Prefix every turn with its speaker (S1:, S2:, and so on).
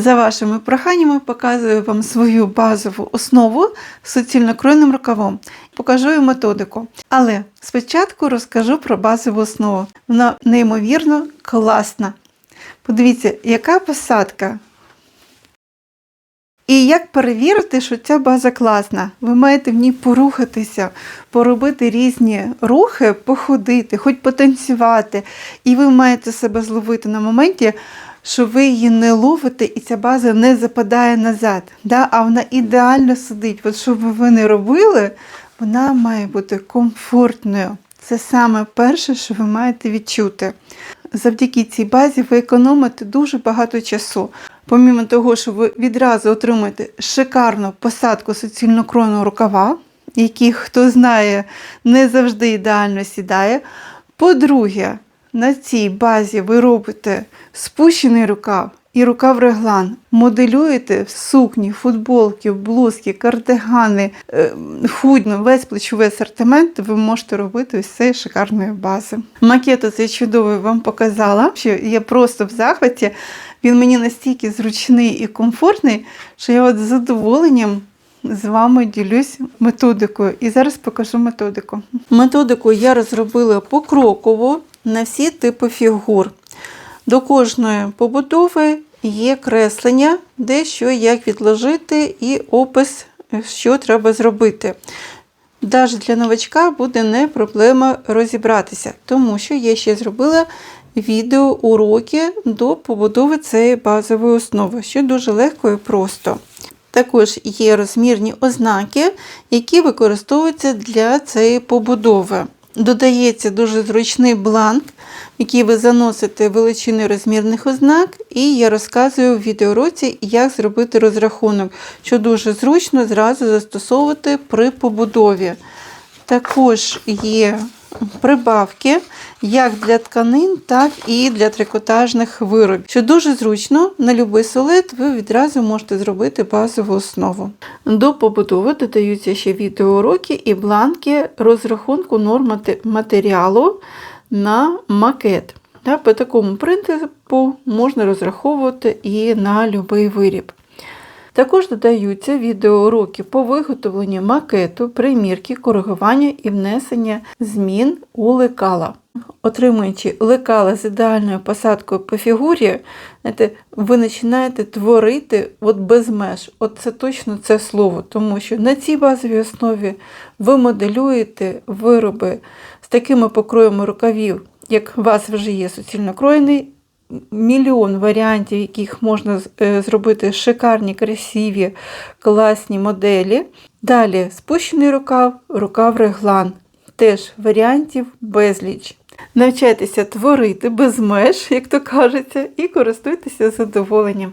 S1: За вашими проханнями показую вам свою базову основу з суцільнокройним рукавом. Покажу і методику. Але спочатку розкажу про базову основу. Вона неймовірно класна. Подивіться, яка посадка. І як перевірити, що ця база класна? Ви маєте в ній порухатися, поробити різні рухи, походити, хоч потанцювати. І ви маєте себе зловити на моменті, що ви її не ловите, і ця база не западає назад. Да? А вона ідеально сидить. От що би ви не робили, вона має бути комфортною. Це саме перше, що ви маєте відчути. Завдяки цій базі ви економите дуже багато часу. Помімо того, що ви відразу отримаєте шикарну посадку суцільнокройного рукава, який, хто знає, не завжди ідеально сідає. По-друге, на цій базі ви робите спущений рукав і рукав реглан. Моделюєте сукні, футболки, блузки, кардигани, е, худно, весь плечовий асортимент ви можете робити з цієї шикарної бази. Макет цей чудовий вам показала, що я просто в захваті. Він мені настільки зручний і комфортний, що я от з задоволенням з вами ділюсь методикою. І зараз покажу методику. Методику я розробила покроково на всі типи фігур. До кожної побудови є креслення, де що як відложити, і опис, що треба зробити. Навіть для новачка буде не проблема розібратися, тому що я ще зробила відеоуроки до побудови цієї базової основи, що дуже легко і просто. Також є розмірні ознаки, які використовуються для цієї побудови. Додається дуже зручний бланк, в який ви заносите величини розмірних ознак, і я розказую в відеоуроці, як зробити розрахунок, що дуже зручно зразу застосовувати при побудові. Також є прибавки як для тканин, так і для трикотажних виробів. Що дуже зручно, на будь-який солет ви відразу можете зробити базову основу. До побудови додаються ще відеоуроки і бланки розрахунку норм матеріалу на макет. По такому принципу можна розраховувати і на будь-який виріб. Також додаються відеоуроки по виготовленню макету, примірки, коригування і внесення змін у лекала. Отримуючи лекала з ідеальною посадкою по фігурі, знаєте, ви починаєте творити от без меж. От це точно це слово, тому що на цій базовій основі ви моделюєте вироби з такими покроями рукавів, як у вас вже є суцільно кроєний, мільйон варіантів, яких можна е, зробити шикарні, красиві, класні моделі. Далі спущений рукав, рукав реглан. Теж варіантів безліч. Навчайтеся творити без меж, як то кажеться, і користуйтеся задоволенням.